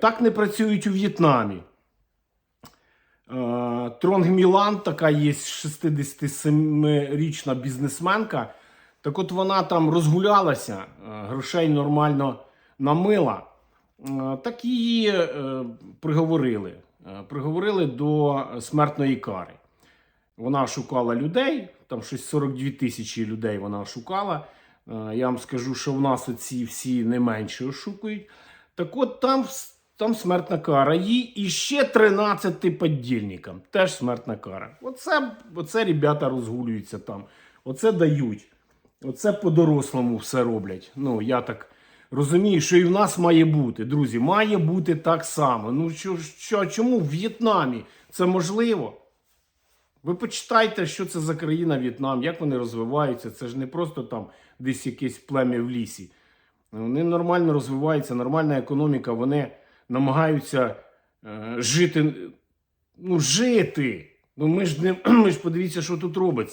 Так не працюють у В'єтнамі. Е, Тронг Мілан, така є 67-річна бізнесменка. Так от вона там розгулялася, е, грошей нормально намила. Е, Так її приговорили. Приговорили до смертної кари. Вона шукала людей, там щось 42 тисячі людей вона шукала. Я вам скажу, що в нас оці всі не менше ошукують. Так от там, там смертна кара. Їй і ще 13 подільникам. Теж смертна кара. Оце, оце ребята розгулюються там. Оце дають. Оце по-дорослому все роблять. Ну, я так розумію, що і в нас має бути. Друзі, має бути так само. Ну, що, що, чому в В'єтнамі це можливо? Ви почитайте, що це за країна В'єтнам, як вони розвиваються. Це ж не просто там десь якесь плем'я в лісі. Вони нормально розвиваються, нормальна економіка, вони намагаються е, жити. Ну, жити. Ну, ми ж не ми ж подивіться, що тут робиться.